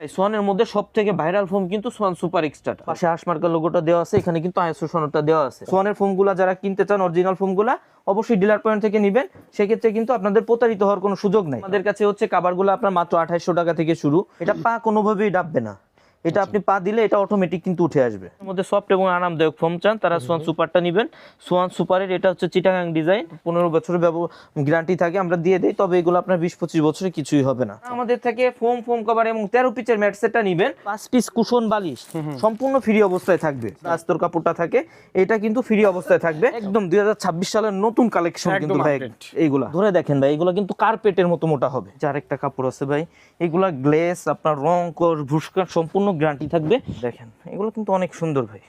এই সোয়ানের মধ্যে সব থেকে ভাইরাল ফোম কিন্তু সোয়ান সুপার এক্সট্রা পাশে হাসমার্কার লোগোটা দেওয়া আছে এখানে কিন্তু আইএসও সনদটা দেওয়া আছে। সোয়ানের ফোমগুলা যারা কিনতে চান অরিজিনাল ফোমগুলা অবশ্যই ডিলার পয়েন্ট থেকে নেবেন। সেক্ষেত্রে কিন্তু আপনাদের প্রতারিত হওয়ার কোনো সুযোগ নাই। আমাদের কাছে হচ্ছে কাবারগুলো আপনার মাত্র আঠাইশশো টাকা থেকে শুরু। এটা পা কোনোভাবেই ডাববে না। এটা আপনি পা দিলে এটা অটোমেটিক কিন্তু উঠে আসবে। এর মধ্যে সফট এবং আরামদায়ক ফোম চান তারা সোয়ান সুপারটা নেবেন। সোয়ান সুপারের এটা হচ্ছে চিটাগাং ডিজাইন পনেরো বছরের গ্যারান্টি থাকে আমরা দিয়ে দিই তবে এগুলো আপনার বিশ পঁচিশ বছরে কিছুই হবে না। আমাদের থেকে ফোম ফোম কভার এবং তেরো পিচের ম্যাট সেটটা নিবেন। পাঁচ পিস কুশন বালিশ সম্পূর্ণ ফ্রি অবস্থায় থাকবে। আস্তর কাপড়টা থাকে এটা কিন্তু ফ্রি অবস্থায় থাকবে। একদম। দুই হাজার ছাব্বিশ সালের নতুন কালেকশন কিন্তু ভাই এইগুলা। ধরে দেখেন ভাই এগুলো কিন্তু কার্পেটের মতো মোটা হবে। যার একটা কাপড় আছে ভাই এগুলা গ্লেস আপনার রং কর ভুসকার সম্পূর্ণ গ্যারান্টি থাকবে। দেখেন এগুলো কিন্তু অনেক সুন্দর ভাই।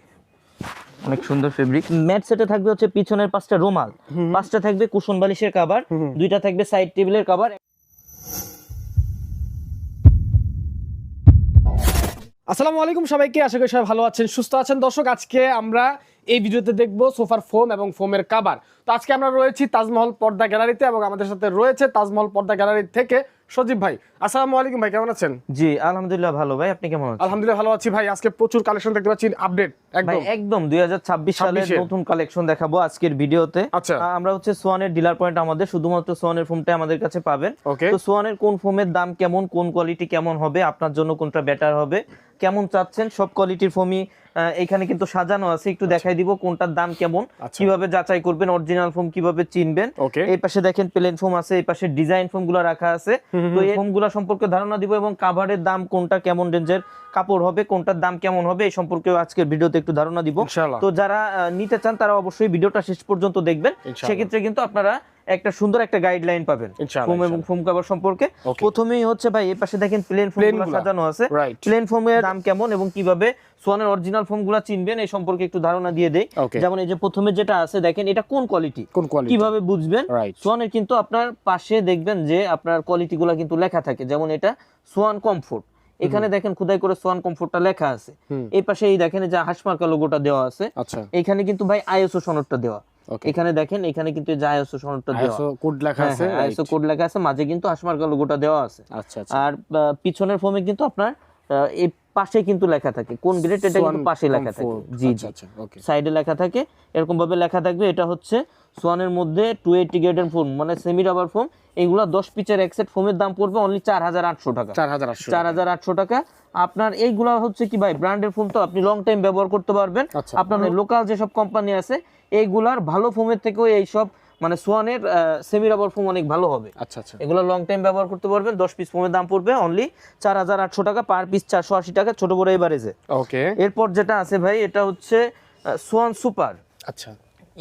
অনেক সুন্দর ফেব্রিক ম্যাট সেটে থাকবে হচ্ছে পিছনের পাঁচটা রুমাল। পাঁচটা থাকবে কুশন বালিশের কাভার দুইটা থাকবে সাইড টেবিলের কাভার আসসালামু আলাইকুম সবাইকে আশা করি সবাই ভালো আছেন সুস্থ আছেন। দর্শক আজকে আমরা এই ভিডিওতে দেখব সোফার ফোম এবং ফোমের কাবার তো আজকে আমরা রয়েছি তাজমহল পর্দা গ্যালারিতে এবং আমাদের সাথে রয়েছে তাজমহল পর্দা গ্যালারি থেকে সজীব ভাই আসসালামু আলাইকুম ভাই কেমন আছেন? জি আলহামদুলিল্লাহ ভালো ভাই আপনি কেমন আছেন? আলহামদুলিল্লাহ ভালো আছি ভাই আজকে প্রচুর কালেকশন দেখতে পাচ্ছি আপডেট ভাই একদম। একদম দুই হাজার ছাব্বিশ সালের নতুন কালেকশন দেখাবো আজকের ভিডিওতে। আচ্ছা। আমরা হচ্ছে সোয়ানের ডিলার পয়েন্ট আমাদের শুধুমাত্র সোয়ানের ফোমটা আমাদের কাছে পাবেন। তো সোয়ানের কোন ফোমের দাম কেমন কোন কোয়ালিটি কেমন হবে আপনার জন্য কোনটা বেটার হবে কেমন চাচ্ছেন সব কোয়ালিটির ফোমই এখানে কিন্তু সাজানো আছে। একটু দেখাই দিব কোনটার দাম কেমন আচ্ছা। কীভাবে যাচাই করবেন অরিজিনাল ফোম কীভাবে চিনবেন। এই পাশে দেখেন প্লেন ফোম আছে এই পাশে ডিজাইন ফোমগুলো রাখা আছে। তো এই ফোমগুলো সম্পর্কে ধারণা দিব এবং কাভারের দাম কোনটা কেমন রেঞ্জের কাপড় হবে কোনটার দাম কেমন হবে এই সম্পর্কে আজকের ভিডিওতে একটু ধারণা দিব। তো যারা নিতে চান তারা অবশ্যই ভিডিওটা শেষ পর্যন্ত দেখবেন। সেক্ষেত্রে কিন্তু আপনারা একটা সুন্দর একটা গাইডলাইন পাবেন। ফোম এবং ফোম কভার সম্পর্কে। প্রথমেই হচ্ছে ভাই এই পাশে দেখেন প্লেন ফোম সাজানো আছে। প্লেন ফোমের দাম কেমন এবং কীভাবে সোয়ানের অরিজিনাল ফোমগুলা চিনবেন এই সম্পর্কে একটু ধারণা দিয়ে দেই। যেমন এই যে প্রথমে যেটা আছে দেখেন এটা কোন কোয়ালিটি কোন কোয়ালিটি কীভাবে বুঝবেন? সোয়ানের কিন্তু আপনার পাশে দেখবেন যে আপনার কোয়ালিটি গুলা কিন্তু লেখা থাকে। যেমন এটা সোয়ান কমফোর্ট এখানে দেখেন খুদাই করে সোয়ান কমফোর্টটা লেখা আছে। এই পাশে এই দেখেন যে হাসমার্কা লোগোটা দেওয়া আছে। আচ্ছা। এখানে কিন্তু ভাই আইএসও সনদটা দেওয়া। এখানে দেখেন এখানে কিন্তু যাই যে আইএসও সনদটা দেওয়া। আছে কোড লেখা আছে আইএসও কোড লেখা আছে মাঝে কিন্তু হাসমার্কা লোগোটা দেওয়া আছে। আচ্ছা আচ্ছা। আর পিছনের ফর্মে কিন্তু আপনার পাশে কিন্তু লেখা থাকে। কোন গ্রেড এটা কিন্তু পাশে লেখা থাকে। জি আচ্ছা জি। আচ্ছা ওকে সাইডে লেখা থাকে। এরকম ভাবে লেখা থাকবে। এটা হচ্ছে সোয়ানের মধ্যে টু এইটি গ্রেডের ফোম মানে সেমি রাবার ফোম এগুলা দশ পিচের একসেট ফোমের দাম পড়বে অনলি চার হাজার আটশো টাকা। চার হাজার আটশো চার হাজার আটশো টাকা। আপনার এইগুলা হচ্ছে কি ভাই ব্র্যান্ডের ফোম তো আপনি লং টাইম ব্যবহার করতে পারবেন। আচ্ছা। আপনার লোকাল যেসব কোম্পানি আছে এইগুলার ভালো ফোমের থেকেও এইসব মানে সোয়ানের সেমি রাবার ফোম অনেক ভালো হবে। আচ্ছা আচ্ছা। এগুলো লং টাইম ব্যবহার করতে পারবেন দশ পিস ফোমের দাম পড়বে অনলি চার হাজার আটশো টাকা পার পিস চারশো আশি টাকা ছোট বড় এভারেজে ওকে এরপর যেটা আছে ভাই এটা হচ্ছে সোয়ান সুপার। আচ্ছা।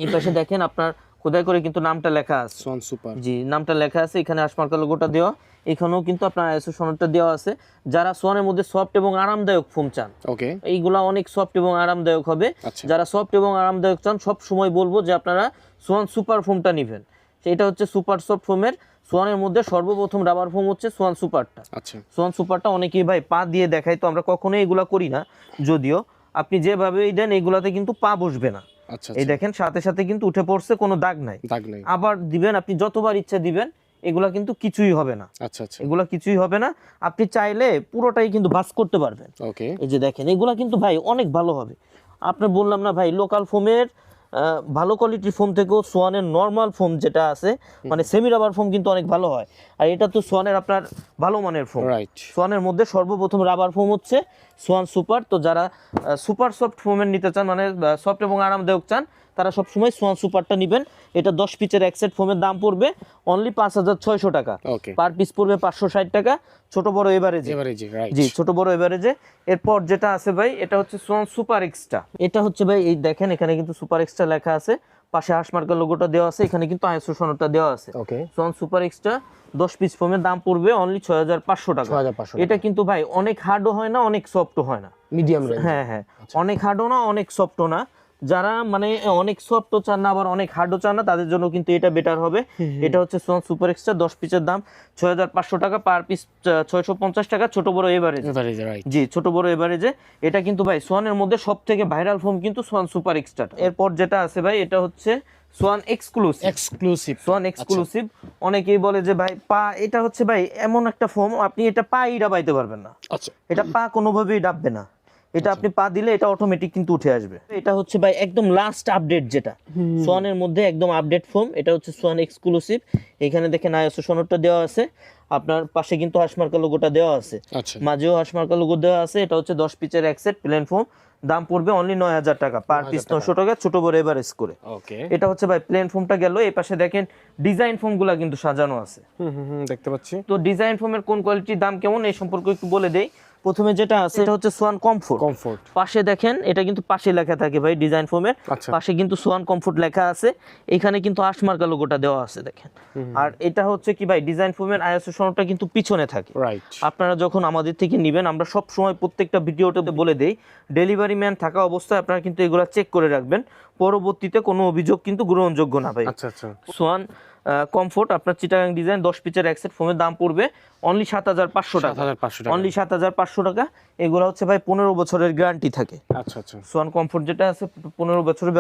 এই পাশে দেখেন আপনার খোদাই করে কিন্তু নামটা লেখা আছে। Schwann super. জি নামটা লেখা আছে এখানে আসমার্কা লোগোটা দেওয়া। এখানেও কিন্তু আপনার আইএসও সনদটা দেওয়া আছে। যারা সোয়ানের মধ্যে সফট এবং আরামদায়ক ফোম চান ওকে এইগুলা অনেক সফট এবং আরামদায়ক হবে। আচ্ছা। যারা সফট এবং আরামদায়ক চান সব সময় বলব যে আপনারা সোয়ান সুপার ফোমটা নেবেন। সেটা হচ্ছে সুপার সফট ফোমের সোয়ানের মধ্যে সর্বপ্রথম রাবার ফোম হচ্ছে সোয়ান সুপারটা। আচ্ছা। সোয়ান সুপারটা অনেকেই ভাই পা দিয়ে দেখায় তো আমরা কখনোই এগুলা করি না। যদিও আপনি যেভাবে দেন এগুলাতে কিন্তু পা বসবে না। আচ্ছা এই দেখেন সাথে সাথে কিন্তু উঠে পড়ছে কোনো দাগ নাই। দাগ নেই। আবার দিবেন আপনি যতবার ইচ্ছা দিবেন এগুলা কিন্তু কিছুই হবে না। আচ্ছা আচ্ছা। এগুলা কিছুই হবে না। আপনি চাইলে পুরোটাই কিন্তু বাস করতে পারবেন। ওকে। এই যে দেখেন এগুলা কিন্তু ভাই অনেক ভালো হবে। আপনি বললাম না ভাই লোকাল ফোমের ভালো কোয়ালিটির ফোম থেকেও সোয়ানের নর্মাল ফোম যেটা আছে মানে সেমি রাবার ফোম কিন্তু অনেক ভালো হয়। আর এটা তো সোয়ানের আপনার ভালো মানের ফোম রাইট সোয়ানের মধ্যে সর্বপ্রথম রাবার ফোম হচ্ছে সোয়ান সুপার। তো যারা সুপার সফট ফোমের নিতে চান মানে সফট এবং আরামদায়ক চান তারা সবসময় সোয়ান সুপারটা নেবেন। এটা দশ পিচের এক সেট ফোমের দাম পড়বে অনলি পাঁচ হাজার ছয়শো টাকা। ওকে পার পিস পড়বে পাঁচশো ষাট টাকা। ছোট বড় এভারেজে। জি ছোট বড় এভারেজে। এরপর যেটা আছে ভাই এটা হচ্ছে সোয়ান সুপার এক্সট্রা। এটা হচ্ছে ভাই এই দেখেন এখানে কিন্তু সুপার এক্সট্রা লেখা আছে। পাশে হাসমার্কার লোগোটা দেওয়া আছে এখানে কিন্তু আইএসও সনদটা দেওয়া আছে। ওকে সন সুপার এক্সট্রা দশ পিস ফোমের দাম পড়বে অনলি ছয় হাজার পাঁচশো টাকা। এটা কিন্তু ভাই অনেক হার্ডও হয় না অনেক সফটও হয় না। মিডিয়াম রেঞ্জ হ্যাঁ হ্যাঁ। অনেক হার্ডও না অনেক সফটও না। যারা মানে অনেক সফটও চান না আবার অনেক হার্ডও চান না তাদের জন্য কিন্তু এটা বেটার হবে। এটা হচ্ছে সোয়ান সুপার এক্সট্রা দশ পিসের দাম ছয় হাজার পাঁচশো টাকা পার পিস ছয়শো পঞ্চাশ টাকা ছোট বড় এভারেজ জি ছোট বড় এভারেজে এটা কিন্তু ভাই সোয়ানের মধ্যে সব থেকে ভাইরাল ফোন কিন্তু সোয়ান সুপার এক্সট্রা এরপর যেটা আছে ভাই এটা হচ্ছে Swan Exclusive Exclusive Swan Exclusive অনেকেই বলে যে ভাই পা এটা হচ্ছে ভাই এমন একটা ফোম আপনি এটা পাই ডাবাইতে পারবেন না। আচ্ছা। এটা পা কোনোভাবেই ডাববে না। এটা আপনি পা দিলে এটা অটোমেটিক কিন্তু উঠে আসবে। এটা হচ্ছে ভাই একদম লাস্ট আপডেট যেটা। সোয়ানের মধ্যে একদম আপডেট ফোম এটা হচ্ছে সোয়ান এক্সক্লুসিভ এখানে দেখেন আইএসও সনদটা দেওয়া আছে। আপনার পাশে কিন্তু হাসমার্কা লোগোটা দেওয়া আছে। আচ্ছা। মাঝেও হাসমার্কা লোগো দেওয়া আছে। এটা হচ্ছে দশ পিচের একসেট প্লেন ফোম দাম পড়বে অনলি নয় হাজার টাকা। পার পিস নশো টাকা। ছোট বড় এভারেজ করে ওকে এটা হচ্ছে ভাই প্লেন ফোমটা গেল। এই পাশে দেখেন ডিজাইন ফোমগুলা কিন্তু সাজানো আছে। হুম হুম হুম দেখতে পাচ্ছি। তো ডিজাইন ফোমের কোন কোয়ালিটির দাম কেমন এই সম্পর্কে একটু বলে দেই। প্রথমে যেটা আছে এটা হচ্ছে সোয়ান কমফোর্ট কমফোর্ট পাশে দেখেন এটা কিন্তু পাশে লেখা থাকে ভাই ডিজাইন ফোমের আচ্ছা। পাশে কিন্তু সোয়ান কমফোর্ট লেখা আছে। এখানে কিন্তু আশমার্কা লোগোটা দেওয়া আছে দেখেন। আর এটা হচ্ছে কি ভাই ডিজাইন ফোমের আইএসও সনদটা কিন্তু পিছনে থাকে। রাইট আপনারা যখন আমাদের থেকে নেবেন আমরা সব সময় প্রত্যেকটা ভিডিওতে বলে দেই ডেলিভারি ম্যান থাকা অবস্থায় আপনারা কিন্তু এগুলা চেক করে রাখবেন। পরবর্তীতে কোনো অভিযোগ কিন্তু গ্রহণযোগ্য না ভাই। আচ্ছা আচ্ছা। সোয়ান কমফোর্ট আপনার চিটাগাং ডিজাইন দশ পিচের একসেট ফোমের দাম পড়বে অনলি সাত হাজার পাঁচশো টাকা। পাঁচশো টাকা। অনলি সাত হাজার পাঁচশো টাকা। এগুলো হচ্ছে ভাই পনেরো বছরের গ্যারান্টি থাকে। আচ্ছা আচ্ছা। সোয়ান কমফোর্ট যেটা আছে পনেরো বছরের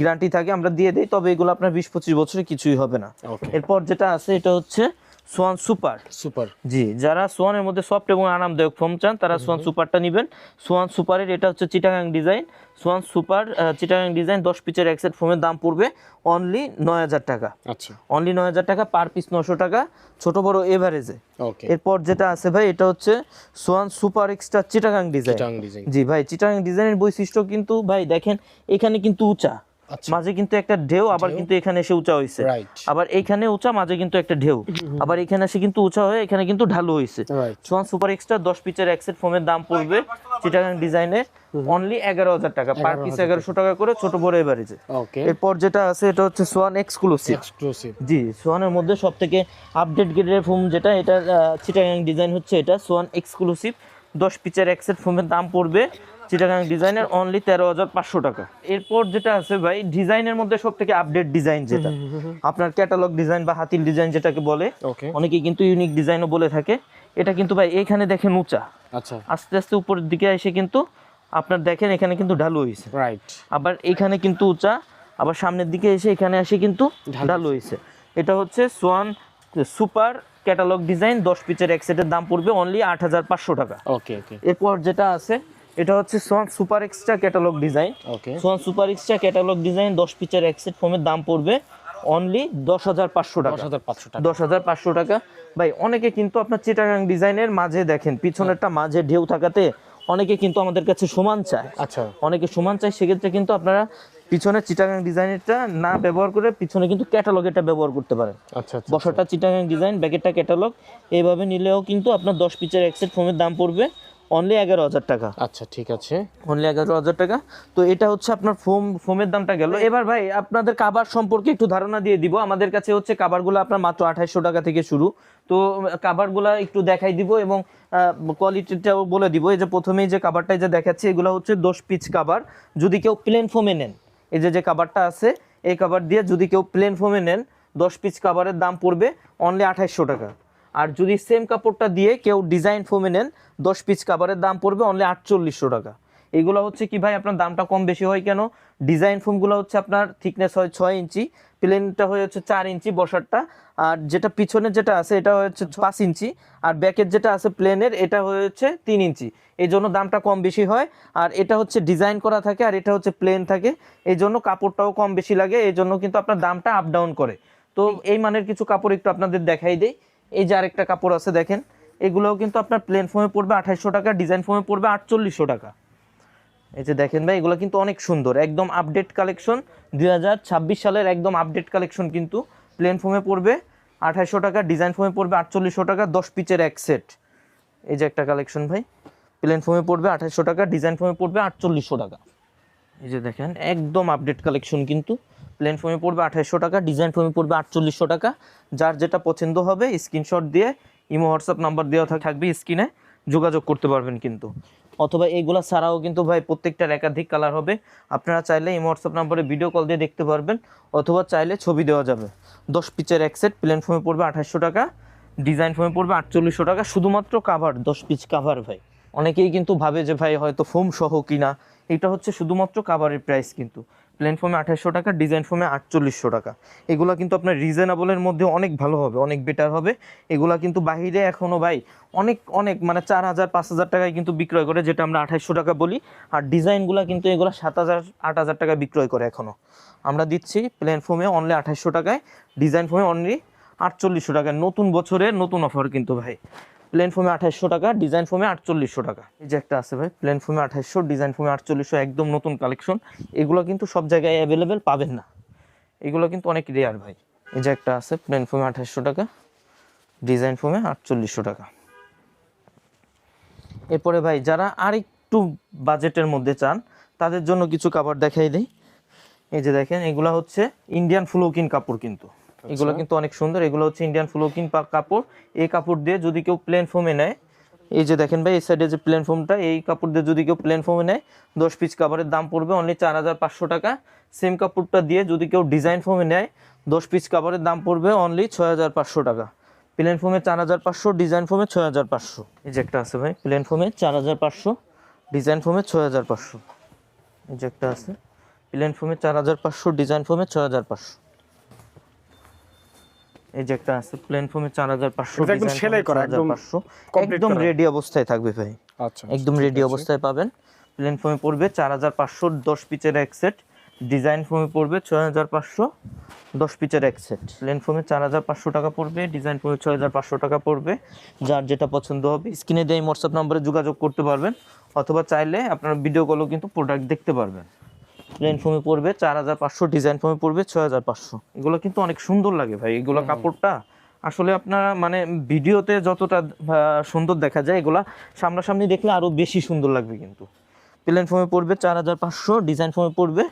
গ্যারান্টি থাকে আমরা দিয়ে দিই তবে এগুলো আপনার বিশ পঁচিশ বছরে কিছুই হবে না। এরপর যেটা আছে এটা হচ্ছে সোয়ান সুপার। সুপার। জি যারা সোয়ানের মধ্যে সফট এবং আরামদায়ক ফোম চান তারা সোয়ান সুপারটা নেবেন। সোয়ান সুপারের এটা হচ্ছে Chittagong design. Swan Super Chittagong design দশ পিচের একসেট ফোমের দাম পড়বে অনলি নয় হাজার টাকা। আচ্ছা। অনলি নয় হাজার টাকা পার পিস নশো টাকা ছোট বড় এভারেজে এরপর যেটা আছে ভাই এটা হচ্ছে Swan Super Extra Chittagong design. জি ভাই চিটাগাং ডিজাইনের বৈশিষ্ট্য কিন্তু ভাই দেখেন এখানে কিন্তু উঁচা। মাঝে কিন্তু একটা ঢেউ আবার কিন্তু এখানে এসে উঁচা হয়েছে। আবার এইখানে উঁচা মাঝে কিন্তু একটা ঢেউ। আবার এখানে এসে কিন্তু উঁচা হয়ে এখানে কিন্তু ঢালু হয়েছে। সোয়ান সুপার এক্সট্রা দশ পিচের একসেট ফোমের দাম পড়বে। চিটাগাং ডিজাইনের অনলি এগারো হাজার টাকা। পার পিস এগারোশো টাকা। করে ছোট বড় এভারেজে এরপর যেটা আছে এটা হচ্ছে সোয়ান এক্সক্লুসিভ এক্সক্লুসিভ জি সোয়ানের মধ্যে সব থেকে আপডেট গ্রেডের ফোম যেটা এটা চিটাগাং ডিজাইন হচ্ছে এটা। সোয়ান এক্সক্লুসিভ দশ পিচের একসেট ফোমের দাম পড়বে। চিটাগাং ডিজাইনের অনলি তেরো হাজার পাঁচশো টাকা। এরপর যেটা আছে ভাই ডিজাইনের মধ্যে সব থেকে আপডেট ডিজাইন যেটা। আপনার ক্যাটালগ ডিজাইন বা হাতিল ডিজাইন যেটাকে বলে ওকে অনেকেই কিন্তু ইউনিক ডিজাইনও বলে থাকে। এটা কিন্তু ভাই এখানে দেখেন উঁচা। আচ্ছা। আস্তে আস্তে উপরের দিকে এসে কিন্তু আপনার দেখেন এখানে কিন্তু ঢালু হয়েছে। রাইট আবার এখানে কিন্তু উঁচা আবার সামনের দিকে এসে এখানে এসে কিন্তু ঢালু ঢালু হয়েছে। এটা হচ্ছে সোয়ান সুপার ক্যাটালগ ডিজাইন দশ পিচের এক সেটের দাম পড়বে অনলি আট হাজার পাঁচশো টাকা। ওকে ওকে এরপর যেটা আছে এটা হচ্ছে Swan Super Extra catalogue design okay Swan Super Extra catalogue design দশ পিচের এক সেট ফোমের দাম পড়বে অনলি দশ হাজার পাঁচশো টাকা। দশ হাজার পাঁচশো টাকা। ভাই অনেকে কিন্তু আপনার চিটাগাং ডিজাইনের মাঝে দেখেন পিছনেরটা মাঝে ঢেউ থাকাতে অনেকে কিন্তু আমাদের কাছে সমান চায়। আচ্ছা। অনেকে সমান চাই সেক্ষেত্রে কিন্তু আপনারা পিছনে চিটাগাং ডিজাইনটা না ব্যবহার করে পিছনে কিন্তু ক্যাটালগ এটা ব্যবহার করতে পারেন। আচ্ছা আচ্ছা বসাটা চিটাগাং ডিজাইন ব্যাকেটটা ক্যাটালগ এইভাবে নিলেও কিন্তু আপনার দশ পিচের একসেট ফোমের দাম পড়বে। অনলি এগারো হাজার টাকা। আচ্ছা ঠিক আছে। অনলি এগারো হাজার টাকা। তো এটা হচ্ছে আপনার ফোম ফোমের দামটা গেল। এবার ভাই আপনাদের কাবার সম্পর্কে একটু ধারণা দিয়ে দিব। আমাদের কাছে হচ্ছে কাবারগুলো আপনার মাত্র আঠাইশশো টাকা থেকে শুরু। তো কাবারগুলো একটু দেখাই দিব এবং কোয়ালিটিটাও বলে দিব। এই যে প্রথমেই যে কাবারটা যে দেখাচ্ছি এগুলো হচ্ছে দশ পিচ কাবার। যদি কেউ প্লেন ফোমে নেন এই যে যে কাবারটা আছে এই কাবার দিয়ে যদি কেউ প্লেন ফোমে নেন দশ পিচ কাবারের দাম পড়বে অনলি আঠাইশশো টাকা। আর যদি সেম কাপড়টা দিয়ে কেউ ডিজাইন ফোমে নেন দশ পিচ কাবারের দাম পড়বে অনলি আটচল্লিশশো টাকা। এগুলো হচ্ছে কি ভাই আপনার দামটা কম বেশি হয় কেন? ডিজাইন ফোমগুলো হচ্ছে আপনার থিকনেস হয় ছয় ইঞ্চি প্লেনটা হয়ে হচ্ছে চার ইঞ্চি বসারটা আর যেটা পিছনে যেটা আছে এটা হচ্ছে পাঁচ ইঞ্চি আর ব্যাকের যেটা আছে প্লেনের এটা হয়ে হচ্ছে তিন ইঞ্চি। এই জন্য দামটা কম বেশি হয় আর এটা হচ্ছে ডিজাইন করা থাকে আর এটা হচ্ছে প্লেন থাকে। এই জন্য কাপড়টাও কম বেশি লাগে এই জন্য কিন্তু আপনার দামটা আপ ডাউন করে। তো এই মানের কিছু কাপড় একটু আপনাদের দেখাই দেই। এই যে আরেকটা কাপড় আছে দেখেন, এগুলোও কিন্তু আপনার প্লেন ফোমে পড়বে আঠাইশশো টাকা ডিজাইন ফোমে পড়বে আটচল্লিশশো টাকা। এই যে দেখেন ভাই, এগুলো কিন্তু অনেক সুন্দর, একদম আপডেট কালেকশন দুই হাজার ছাব্বিশ সালের একদম আপডেট কালেকশন কিন্তু প্লেন ফোমে পড়বে আঠাইশশো টাকা ডিজাইন ফোমে পড়বে আটচল্লিশশো টাকা, দশ পিচের এক সেট এই যে একটা কালেকশন ভাই প্লেন ফোমে পড়বে আঠাইশশো টাকা ডিজাইন ফোমে পড়বে আটচল্লিশশো টাকা। এই যে দেখেন, একদম আপডেট কালেকশন কিন্তু প্লেন ফোমে পড়বে আঠাইশশো টাকা ডিজাইন ফোমে পড়বে আটচল্লিশশো টাকা। যার যেটা পছন্দ হবে স্ক্রিনশট দিয়ে ইমো হোয়াটসঅ্যাপ নাম্বার দেওয়া থাকবে স্ক্রিনে যোগাযোগ করতে পারবেন কিন্তু। অথবা এইগুলা ছাড়াও কিন্তু ভাই, প্রত্যেকটার একাধিক কালার হবে। আপনারা চাইলে এই হোয়াটসঅ্যাপ নাম্বারে ভিডিও কল দিয়ে দেখতে পারবেন, অথবা চাইলে ছবি দেওয়া যাবে। দশ পিচের এক সেট প্লেন ফোমে পড়বে আঠাশশো টাকা ডিজাইন ফোমে পড়বে আটচল্লিশশো টাকা, শুধুমাত্র কাভার দশ পিচ কাভার ভাই। অনেকেই কিন্তু ভাবে যে ভাই, হয়তো ফোম সহ কিনা, এটা হচ্ছে শুধুমাত্র কাভারের প্রাইস কিন্তু। প্লেন ফোমে আঠাশশো টাকা ডিজাইন ফোমে আটচল্লিশশো টাকা। এগুলা কিন্তু আপনার রিজনেবলের মধ্যে অনেক ভালো হবে, অনেক বেটার হবে। এগুলা কিন্তু বাহিরে এখনও ভাই অনেক অনেক মানে চার হাজার, পাঁচ হাজার টাকায় কিন্তু বিক্রয় করে, যেটা আমরা আঠাশশো টাকা বলি। আর ডিজাইনগুলো কিন্তু এগুলো সাত হাজার, আট হাজার টাকা বিক্রয় করে এখনও আমরা দিচ্ছি প্লেন ফোমে অনলি আঠাশশো টাকায় ডিজাইন ফোমে অনলি আটচল্লিশশো টাকায়। নতুন বছরের নতুন অফার কিন্তু ভাই। প্লেন ফোমে আঠাশশো টাকা ডিজাইন ফোমে আটচল্লিশশো টাকা। এই যে একটা আছে ভাই প্লেন ফোমে আঠাশশো ডিজাইন ফোমে আটচল্লিশশো, একদম নতুন কালেকশন এগুলো কিন্তু সব জায়গায় অ্যাভেলেবেল পাবেন না। এগুলো কিন্তু অনেক রেয়ার ভাই। এই যে একটা আছে প্লেন ফোমে আঠাশশো টাকা ডিজাইন ফোমে আটচল্লিশশো টাকা। এরপরে ভাই, যারা আরেকটু বাজেটের মধ্যে চান, তাদের জন্য কিছু কাপড় দেখাই দেই। এই যে দেখেন, এগুলো হচ্ছে ইন্ডিয়ান ফ্লোকিন কাপড় কিন্তু। এগুলো কিন্তু অনেক সুন্দর। এগুলো হচ্ছে ইন্ডিয়ান ফ্লোকিন কাপড়। এই কাপড় দিয়ে যদি কেউ প্লেন ফোমে নেয় এই যে দেখেন ভাই এই সাইডে যে প্লেন ফোমটা এই কাপড় দিয়ে যদি কেউ প্লেন ফোমে নেয় দশ পিস কাপড়ের দাম পড়বে অনলি চার হাজার পাঁচশো টাকা। সেম কাপড়টা দিয়ে যদি কেউ ডিজাইন ফোমে নেয় দশ পিস কাপড়ের দাম পড়বে অনলি ছয় হাজার পাঁচশো টাকা। প্লেন ফোমে চার হাজার পাঁচশো ডিজাইন ফোমে ছয় হাজার পাঁচশো। এই যে একটা আছে ভাই প্লেন ফোমে চার হাজার পাঁচশো ডিজাইন ফোমে ছয় হাজার পাঁচশো। এই যে একটা আছে প্লেন ফোমে চার হাজার পাঁচশো ডিজাইন ফোমে ছয় হাজার পাঁচশো। এই যে একটা আছে পাঁচশো এটা একদম সেলাই করা, একদম একদম রেডি অবস্থায় থাকবে ভাই। আচ্ছা একদম রেডি অবস্থায় পাবেন। প্লেন ফোমে পড়বে চার হাজার পাঁচশো দশ পিচের এক সেট ডিজাইন ফোমে পড়বে ছয় হাজার পাঁচশো দশ পিচের এক সেট হাজার পাঁচশো টাকা পড়বে ডিজাইন হাজার পাঁচশো টাকা পড়বে। যার যেটা পছন্দ হবে স্ক্রিনে দিয়ে হোয়াটসঅ্যাপ নাম্বারে যোগাযোগ করতে পারবেন। অথবা চাইলে আপনার ভিডিও কলও কিন্তু প্রোডাক্ট দেখতে পারবেন। প্লেন ফোমে পড়বে চার হাজার পাঁচশো ডিজাইন ফোমে পড়বে ছয় হাজার পাঁচশো। এগুলো কিন্তু অনেক সুন্দর লাগে ভাই এগুলো কাপড়টা আসলে আপনারা মানে ভিডিওতে যতটা সুন্দর দেখা যায় এগুলা সামনাসামনি দেখলে আরও বেশি সুন্দর লাগবে কিন্তু। প্লেন ফোমে পড়বে চার হাজার পাঁচশো ডিজাইন ফোমে পড়বে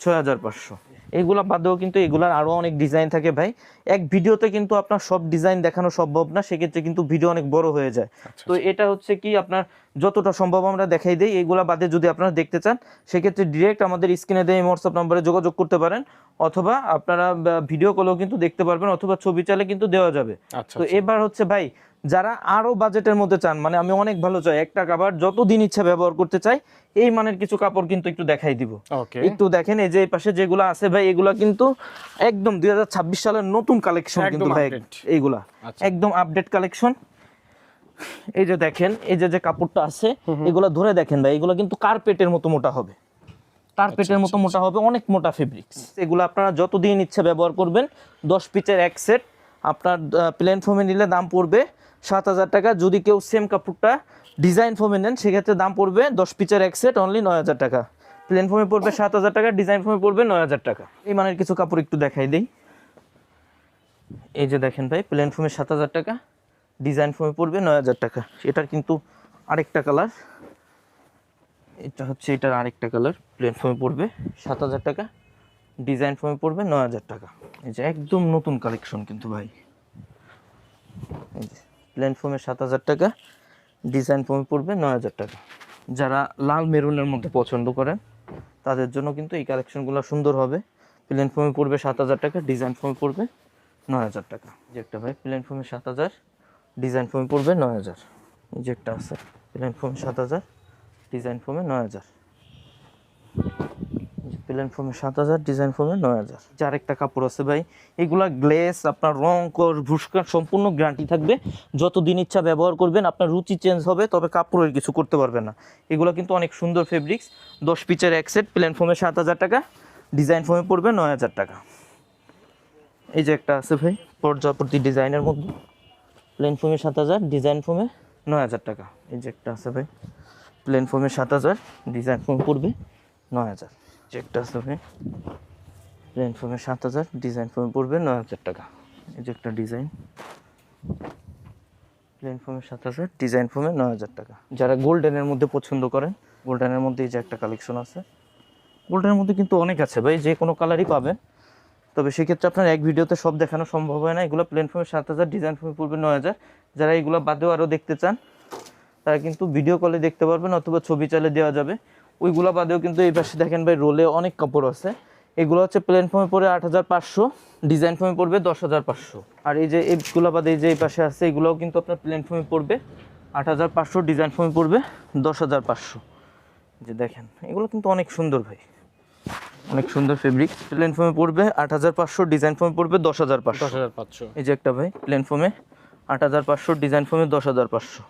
ছয় হাজার পাঁচশো। এইগুলা বাদেও কিন্তু এগুলার আরও অনেক ডিজাইন থাকে ভাই। এক ভিডিওতে কিন্তু আপনার সব ডিজাইন দেখানো সম্ভব না সেক্ষেত্রে কিন্তু ভিডিও অনেক বড় হয়ে যায়। তো এটা হচ্ছে কি আপনার যতটা সম্ভব আমরা দেখাই দিই এইগুলা বাদে যদি আপনারা দেখতে চান সেক্ষেত্রে ডিরেক্ট আমাদের স্ক্রিনে দিয়ে হোয়াটসঅ্যাপ নম্বরে যোগাযোগ করতে পারেন অথবা আপনারা ভিডিও কলেও কিন্তু দেখতে পারবেন অথবা ছবি চালে কিন্তু দেওয়া যাবে। আচ্ছা তো এবার হচ্ছে ভাই যারা আরও বাজেটের মধ্যে চান মানে আমি অনেক ভালো চাই একটা কাপড় যতদিন ইচ্ছা ব্যবহার করতে চাই এই মানের কিছু কাপড় কিন্তু একটু দেখাই দিব। একটু দেখেন এই যে এই পাশে যেগুলো আছে ভাই এগুলা কিন্তু একদম দুই সালের নতুন কালেকশন কিন্তু ভাই এইগুলা। আচ্ছা। একদম আপডেট কালেকশন এই যে দেখেন এই যে যে কাপড়টা আছে এগুলা ধরে দেখেন ভাই এগুলো কিন্তু কার্পেটের মতো মোটা হবে। কার্পেটের মতো মোটা হবে অনেক মোটা ফেব্রিক্স এগুলো আপনারা যতদিন ইচ্ছা ব্যবহার করবেন দশ পিচের এক সেট আপনার প্লেন ফোমে নিলে দাম পড়বে সাত হাজার টাকা। যদি কেউ সেম কাপড়টা ডিজাইন ফর্মে নেন, সেক্ষেত্রে দাম পড়বে দশ পিচের এক সেট অনলি নয় হাজার টাকা। প্লেন ফোমে পড়বে সাত হাজার টাকা ডিজাইন ফর্মে পড়বে নয় হাজার টাকা। এই মানের কিছু কাপড় একটু দেখাই দিই। এই যে দেখেন ভাই প্লেন ফোমে সাত হাজার টাকা ডিজাইন ফর্মে পড়বে নয় হাজার টাকা। এটার কিন্তু আরেকটা কালার এটা হচ্ছে এটার আরেকটা কালার প্লেন ফোমে পড়বে সাত হাজার টাকা ডিজাইন ফর্মে পড়বে নয় হাজার টাকা। এই যে একদম নতুন কালেকশন কিন্তু ভাই। এই যে। প্লেন ফোমে সাত হাজার টাকা, ডিজাইন ফোমে পড়বে নয় হাজার টাকা। যারা লাল মেরুনের মধ্যে পছন্দ করেন, তাদের জন্য কিন্তু এই কালেকশনগুলো সুন্দর হবে। প্লেন ফোমে পড়বে সাত হাজার টাকা, ডিজাইন ফোমে পড়বে নয় হাজার টাকা। যে একটা ভাই, প্লেন ফোমে সাত হাজার, ডিজাইন ফোমে পড়বে নয় হাজার। যে একটা আছে, প্লেন ফোমে সাত হাজার, ডিজাইন ফোমে নয় হাজার। প্লেন ফোমে সাত হাজার ডিজাইন ফোমে নয় হাজার। যার একটা কাপড় আছে ভাই, এগুলা গ্লেস আপনার রং কর ভুস্কার সম্পূর্ণ গ্যারান্টি থাকবে। যতদিন ইচ্ছা ব্যবহার করবেন, আপনার রুচি চেঞ্জ হবে, তবে কাপড়ের কিছু করতে পারবেন না। এগুলো কিন্তু অনেক সুন্দর ফেব্রিক্স দশ পিচের এক সেট প্লেন ফোমে সাত হাজার টাকা ডিজাইন ফোমে পড়বে নয় হাজার টাকা। এই যে একটা আছে ভাই পর্যাপ্তি ডিজাইনের মধ্যে। প্লেন ফোমে সাত হাজার ডিজাইন ফোমে নয় হাজার টাকা। এই যে একটা আছে ভাই প্লেন ফোমে সাত হাজার ডিজাইন ফোম পড়বে নয় হাজার। আছে ভাই প্লেন ফোমে সাত হাজার ডিজাইন ফোমে পড়বে নয় হাজার টাকা। এই যে একটা ডিজাইন প্লেন ফোমে সাত হাজার ডিজাইন ফোমে নয় হাজার টাকা। যারা গোল্ডেনের মধ্যে পছন্দ করেন গোল্ডেনের মধ্যে এই যে একটা কালেকশন আছে। গোল্ডেনের মধ্যে কিন্তু অনেক আছে ভাই, যে কোনো কালারই পাবেন। তবে সেক্ষেত্রে আপনার এক ভিডিওতে সব দেখানো সম্ভব হয় না। এগুলো প্লেন ফোমে সাত হাজার ডিজাইন ফোমে পড়বে নয় হাজার। যারা এগুলো বাদেও আরও দেখতে চান, তারা কিন্তু ভিডিও কলে দেখতে পারবেন অথবা ছবি চালে দেওয়া যাবে। ওইগুলো বাদেও কিন্তু এই পাশে দেখেন ভাই রোলে অনেক কাপড় আছে। এগুলো হচ্ছে প্লেন ফর্মে পড়ে আট হাজার পাঁচশো ডিজাইন ফর্মে পড়বে দশ হাজার পাঁচশো। আর এই যে এইগুলো বাদে এই যে এই পাশে আছে এগুলোও কিন্তু আপনার প্লেন ফর্মে পড়বে আট হাজার পাঁচশো ডিজাইন ফর্মে পড়বে দশ হাজার পাঁচশো। যে দেখেন এগুলো কিন্তু অনেক সুন্দর ভাই। অনেক সুন্দর ফেব্রিক প্লেন ফর্মে পড়বে আট হাজার পাঁচশো ডিজাইন ফর্মে পড়বে দশ হাজার পাঁচশো। দশ হাজার পাঁচশো। এই যে একটা ভাই প্লেন ফর্মে আট হাজার পাঁচশো ডিজাইন ফর্মে দশ হাজার পাঁচশো।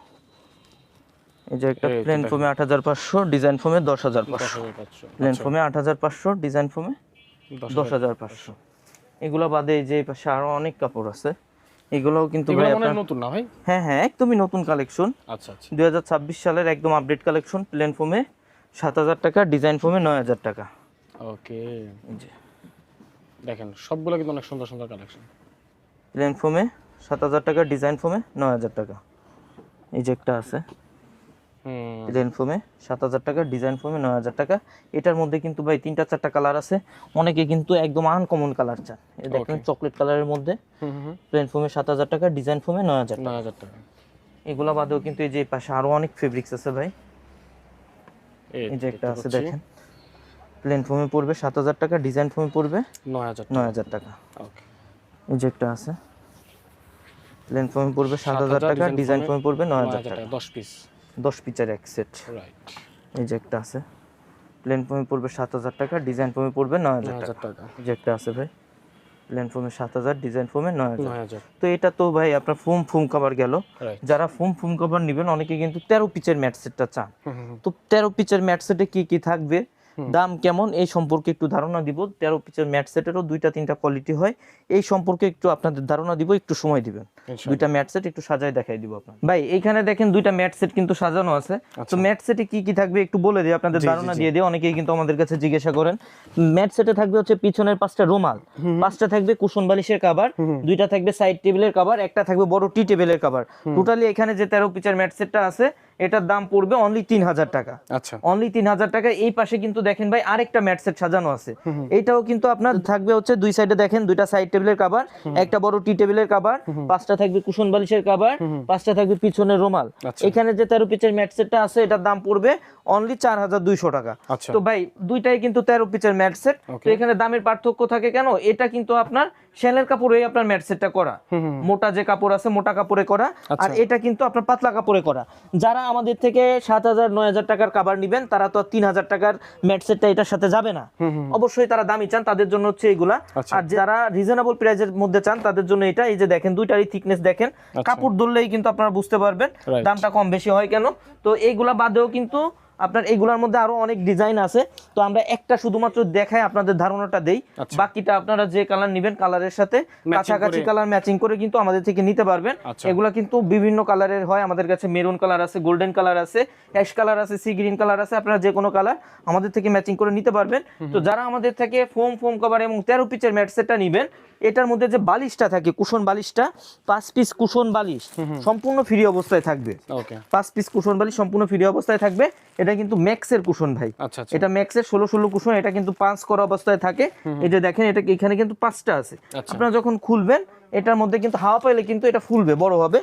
এই যে একটা প্লেন। ফর্মে আট হাজার পাঁচশো ডিজাইন ফর্মে দশ হাজার পাঁচশো। প্লেন ফর্মে আট হাজার পাঁচশো ডিজাইন ফর্মে দশ হাজার পাঁচশো। এগুলো বাদে যে পাশে আরও অনেক কাপড় আছে। এগুলোও কিন্তু ভাই নতুন না ভাই? হ্যাঁ হ্যাঁ একদমই নতুন কালেকশন আচ্ছা আচ্ছা। দুই হাজার ছাব্বিশ সালের একদম আপডেট কালেকশন প্লেন ফর্মে সাত হাজার টাকা ডিজাইন ফর্মে নয় হাজার টাকা। ওকে। দেখেন সবগুলো কিন্তু অনেক সুন্দর সুন্দর কালেকশন প্লেন ফর্মে সাত হাজার টাকা ডিজাইন ফর্মে নয় হাজার টাকা। এই যে একটা আছে। প্লেন ফোমে সাত হাজার টাকা ডিজাইন ফোমে নয় হাজার টাকা। এটার মধ্যে কিন্তু ভাই তিনটা চারটা কালার আছে। অনেকে কিন্তু একদম আনকমন কালার চান। দেখেন চকলেট কালারের মধ্যে। প্লেন ফোমে সাত হাজার টাকা ডিজাইন ফোমে নয় হাজার নয় হাজার টাকা। এগুলো বাদেও কিন্তু এই যে পাশে আরও অনেক ফেব্রিক্স আছে ভাই। এই যে একটা আছে দেখেন। প্লেন ফোমে পড়বে সাত হাজার টাকা ডিজাইন ফোমে পড়বে নয় হাজার নয় হাজার টাকা। ওকে এই যে একটা আছে। প্লেন ফোমে পড়বে সাত হাজার টাকা ডিজাইন ফোমে পড়বে নয় হাজার টাকা দশ পিস দশ পিচার এক সেট। রাইট এই যে একটা আছে। প্লেন ফোমে পড়বে সাত হাজার টাকা ডিজাইন ফোমে পড়বে নয় হাজার নয় টাকা। এই যে একটা আছে ভাই। প্লেন ফোমে সাত হাজার ডিজাইন ফোমে নয় হাজার। তো এটা তো ভাই আপনার ফোম ফোম কভার গেল। যারা ফোম ফোম কভার নেবেন অনেকে কিন্তু তেরো পিচের ম্যাট সেটটা চান। তো তেরো পিচের ম্যাট সেটে কি কি থাকবে? দাম কেমন? এই সম্পর্কে একটু ধারণা দিব। তেরো পিচের ম্যাট সেটেরও দুইটা তিনটা কোয়ালিটি হয়। এই সম্পর্কে একটু আপনাদের ধারণা দিব একটু সময় দিবেন। দুইটা ম্যাট সেট একটু সাজায় দেখাই দিব আপনার ভাই এইখানে দেখেন দুইটা ম্যাট সেট কিন্তু সাজানো আছে। তো ম্যাট সেটে কি কি থাকবে একটু বলে দিই আপনাদের ধারণা দিয়ে দিই অনেকেই কিন্তু আমাদের কাছে জিজ্ঞাসা করেন। ম্যাট সেটে থাকবে হচ্ছে পিছনের পাঁচটা রুমাল। পাঁচটা থাকবে কুশন বালিশের কাভার দুইটা থাকবে সাইড টেবিলের কাভার একটা থাকবে বড় টি টেবিলের কাভার টোটালি এখানে যে তেরো পিচের ম্যাট সেটটা আছে এটার দাম পড়বে অনলি তিন হাজার টাকা। আচ্ছা। অনলি তিন হাজার টাকা। এই পাশে কিন্তু দেখেন ভাই আরেকটা ম্যাট সেট সাজানো আছে। এইটাও কিন্তু আপনার থাকবে হচ্ছে দুই সাইডে দেখেন দুইটা সাইড টেবিলের কাভার একটা বড় টি টেবিলের কাভার পাঁচটা থাকবে কুশন বালিশের কাবার পাঁচটা থাকবে পিছনের রুমাল। আচ্ছা। এখানে যে তেরো পিচের ম্যাট সেটটা আছে এটার দাম পড়বে অনলি চার হাজার দুইশো টাকা। আচ্ছা। তো ভাই দুইটাই কিন্তু তেরো পিচের ম্যাট সেট তো এখানে দামের পার্থক্য থাকে কেন? এটা কিন্তু আপনার শ্যালের কাপড়ে আপনার ম্যাট সেটটা করা। মোটা যে কাপড় আছে মোটা কাপড়ে করা। আর আচ্ছা। এটা কিন্তু আপনার পাতলা কাপড়ে করা। যারা আমাদের থেকে সাত হাজার নয় হাজার টাকার কাবার নিবেন তারা তো তিন হাজার টাকার ম্যাট সেটটা এটার সাথে যাবে না। অবশ্যই তারা দামি চান তাদের জন্য হচ্ছে এগুলা। আচ্ছা। আর যারা রিজনেবল প্রাইজের মধ্যে চান তাদের জন্য এটা। এই যে দেখেন দুইটারই থিকনেস দেখেন। আচ্ছা। কাপড় ধরলেই কিন্তু আপনারা বুঝতে পারবেন দামটা কম বেশি হয় কেন? তো এইগুলা বাদেও কিন্তু আপনার এগুলার মধ্যে আরও অনেক ডিজাইন আছে তো আমরা একটা শুধুমাত্র দেখাই আপনাদের ধারণাটা দেই আচ্ছা। বাকিটা আপনারা যে কালার নেবেন কালারের সাথে কাছাকাছি। কালার ম্যাচিং করে কিন্তু আমাদের থেকে নিতে পারবেন আচ্ছা। এগুলা কিন্তু বিভিন্ন কালারের হয় আমাদের কাছে মেরুন কালার আছে গোল্ডেন কালার আছে অ্যাশ কালার আছে সি গ্রিন কালার আছে আপনারা যে কোনো কালার আমাদের থেকে ম্যাচিং করে নিতে পারবেন তো যারা আমাদের থেকে ফোম ফোম কভার এবং তেরো পিচের ম্যাট সেটটা নিবেন এটার মধ্যে যে বালিশটা থাকে কুশন বালিশটা পাঁচ পিস কুশন বালিশ সম্পূর্ণ ফ্রি অবস্থায় থাকবে। পাঁচ পিস কুশন বালিশ সম্পূর্ণ ফ্রি অবস্থায় থাকবে। এটা কিন্তু ম্যাক্সের কুশন ভাই। আচ্ছা আচ্ছা। এটা ম্যাক্সের ষোলো ষোলো কুশন এটা কিন্তু পাঁচ করা অবস্থায় থাকে। এই যে দেখেন এটা এখানে কিন্তু পাঁচটা আছে। আচ্ছা। আপনারা যখন খুলবেন এটার মধ্যে কিন্তু হাওয়া পাইলে কিন্তু এটা ফুলবে বড় হবে।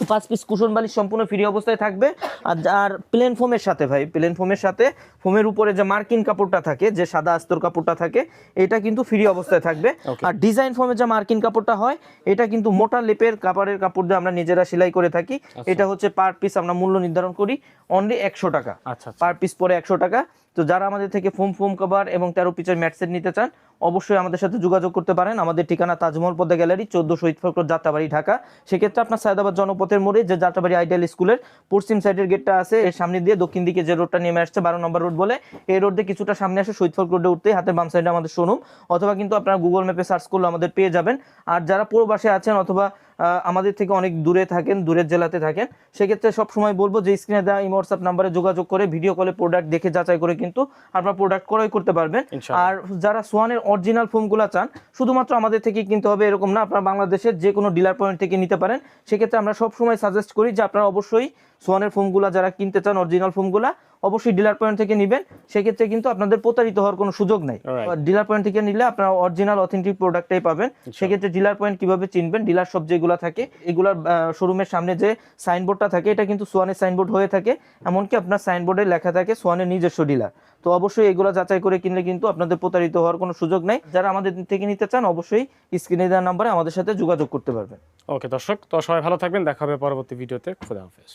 তো পাঁচ পিস কুশন বালিশ সম্পূর্ণ ফ্রি অবস্থায় থাকবে। আর আর প্লেন ফোমের সাথে ভাই প্লেন ফোমের সাথে। ফোমের উপরে যে মার্কিন কাপড়টা থাকে যে সাদা আস্তর কাপড়টা থাকে এটা কিন্তু ফ্রি অবস্থায় থাকবে। আর ডিজাইন ফোমের যে মার্কিন কাপড়টা হয় এটা কিন্তু মোটা লেপের কাপড়ের কাপড় দিয়ে আমরা নিজেরা সেলাই করে থাকি এটা হচ্ছে পার পিস আমরা মূল্য নির্ধারণ করি অনলি একশো টাকা। আচ্ছা আচ্ছা। পার পিস পরে একশো টাকা। তো যারা আমাদের থেকে ফোম ফোম কভার এবং তেরো পিচের ম্যাট সেট নিতে চান অবশ্যই আমাদের সাথে যোগাযোগ করতে পারেন। আমাদের ঠিকানা তাজমহল পদ্মা গ্যালারি, চোদ্দ শহীদ ফকর যাত্রাবাড়ি, ঢাকা। সেক্ষেত্রে আপনার সায়দাবাদ জনপথের মোড়ে যে যাত্রাবাড়ি আইডিয়াল স্কুলের পশ্চিম সাইডের গেটটা আছে, এর সামনে দিয়ে দক্ষিণ দিকে যে রোডটা নেমে আসছে বারো নম্বর রোড বলে, এই রোড দিয়ে কিছুটা সামনে আসে শহীদ ফকর রোডে উঠতেই হাতের বাম সাইডে আমাদের শোরুম অথবা কিন্তু আপনারা গুগল ম্যাপে সার্চ করলে আমাদের পেয়ে যাবেন। আর যারা প্রবাসে আছেন অথবা আমাদের থেকে অনেক দূরে থাকেন দূরের জেলাতে থাকেন। সেক্ষেত্রে সবসময় বলব যে স্ক্রিনে দেওয়া এই হোয়াটসঅ্যাপ নাম্বারে যোগাযোগ করে ভিডিও কলে প্রোডাক্ট দেখে যাচাই করে কিন্তু আপনার প্রোডাক্ট ক্রয় করতে পারবেন। আর যারা সোয়ানের অরিজিনাল ফোমগুলো চান শুধুমাত্র আমাদের থেকে কিনতে হবে এরকম না আপনারা বাংলাদেশের যে কোনো ডিলার পয়েন্ট থেকে নিতে পারেন। সেক্ষেত্রে আমরা সবসময় সাজেস্ট করি যে আপনারা অবশ্যই সোয়ানের ফোমগুলো যারা কিনতে চান অরিজিনাল ফোমগুলো অবশ্যই ডিলার পয়েন্ট থেকে নেবেন। সেক্ষেত্রে কিন্তু আপনাদের প্রতারিত হওয়ার কোনো সুযোগ নাই। ডিলার পয়েন্ট থেকে নিলে আপনারা অরিজিনাল অথেন্টিক প্রোডাক্টটাই পাবেন। সেক্ষেত্রে ডিলার পয়েন্ট কীভাবে চিনবেন? ডিলার সব যেগুলো থাকে এগুলার শোরুমের সামনে যে সাইনবোর্ডটা থাকে এটা কিন্তু সোয়ানের সাইনবোর্ড হয়ে থাকে। এমনকি আপনার সাইনবোর্ডে লেখা থাকে সোয়ানের নিজস্ব ডিলার তো অবশ্যই এগুলো যাচাই করে কিনলে কিন্তু আপনাদের প্রতারিত হওয়ার কোনো সুযোগ নাই। যারা আমাদের থেকে নিতে চান অবশ্যই স্ক্রিনে দেওয়ার নাম্বারে আমাদের সাথে যোগাযোগ করতে পারবেন। ওকে দর্শক তো সবাই ভালো থাকবেন। দেখা হবে পরবর্তী ভিডিওতে। খুদা হাফেজ।